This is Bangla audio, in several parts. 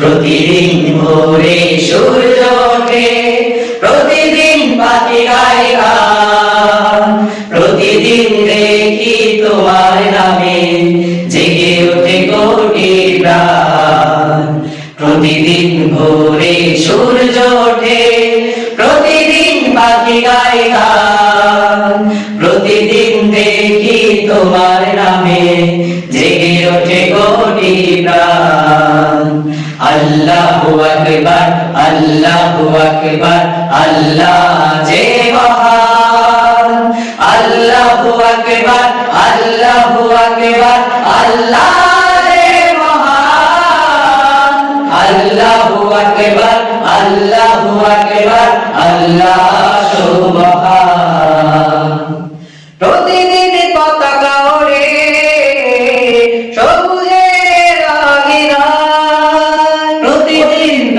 প্রতিদিন ভোরে সূর্য ওঠে, প্রতিদিন পাখি গায় গান প্রতিদিন দেখি তোমার নামে জেগে ওঠে কোটি প্রাণ। প্রতিদিন ভোরে সূর্য ওঠে, প্রতিদিন পাখি গায় গান প্রতিদিন দেখি তোমার নামে জেগে আল্লাহু আকবার আল্লাহু আকবার, আল্লাহ যে মহান। আল্লাহু আকবার আল্লাহু আকবার, আল্লাহ যে মহান। আল্লাহু আকবার আল্লাহু আকবার, আল্লাহ সুবহান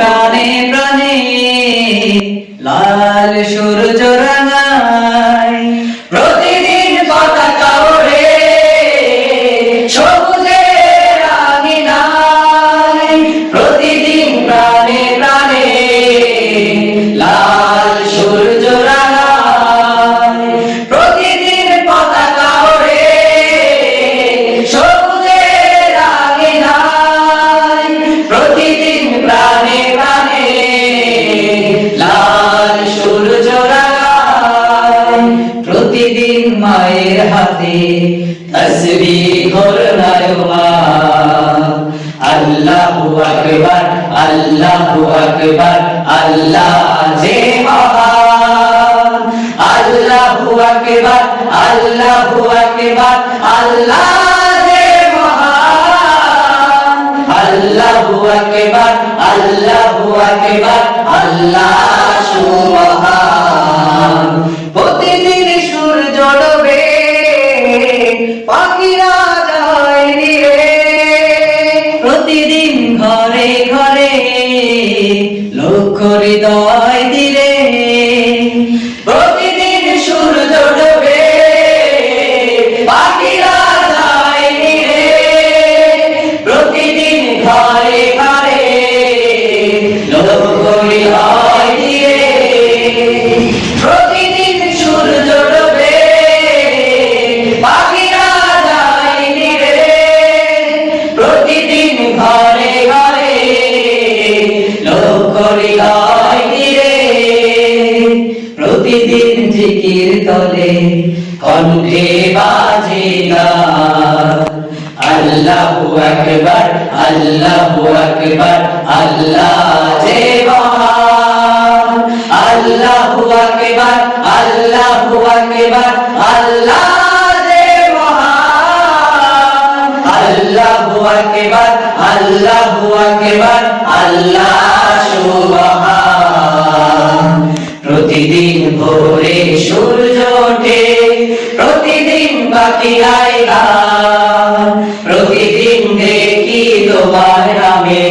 প্রাণে প্রাণে লাল সূর্য রাঙায় প্রতিদিন মায়ের হাতে তসবি ঘোরনায়মা আল্লাহু আকবার আল্লাহু আকবার, আল্লাহ যে মহান। আল্লাহু আকবার আল্লাহু আকবার, আল্লাহ যে মহান। আল্লাহু আল্লাহু পাখিরা যায় রে। প্রতিদিন ঘরে ঘরে লক্ষ হৃদয় দিলে প্রতিদিন জিকির তলে, কণ্ঠে বাজে আল্লাহু আকবার আল্লাহু আকবার, আল্লাহ যে মহান। আল্লাহু আকবার আল্লাহু আকবার, আল্লাহ যে মহান। আল্লাহু আকবার আল্লাহু আকবার, আল্লাহ প্রতিদিন বাকি গান প্রতিদিন দেখি তোমার নামে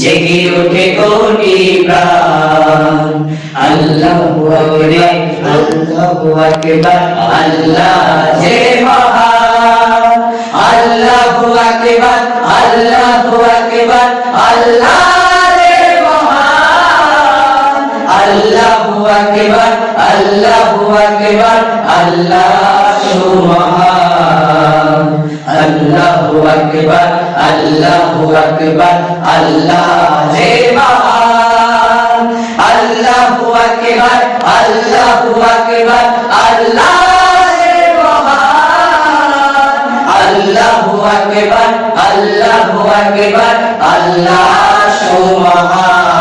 জেগে ওঠে কোটি প্রাণ। আল্লাহু আকবার আল্লাহু আকবার, আল্লাহ যে মহান। আল্লাহু আকবার আল্লাহু আকবার, আল্লাহ আকবার আল্লাহ সুবহান আল্লাহু আকবার আল্লাহু আকবার আল্লাহ যে মহান আল্লাহু আকবার আল্লাহু আকবার আল্লাহ যে মহান আল্লাহু আকবার আল্লাহু আকবার আল্লাহ সুবহান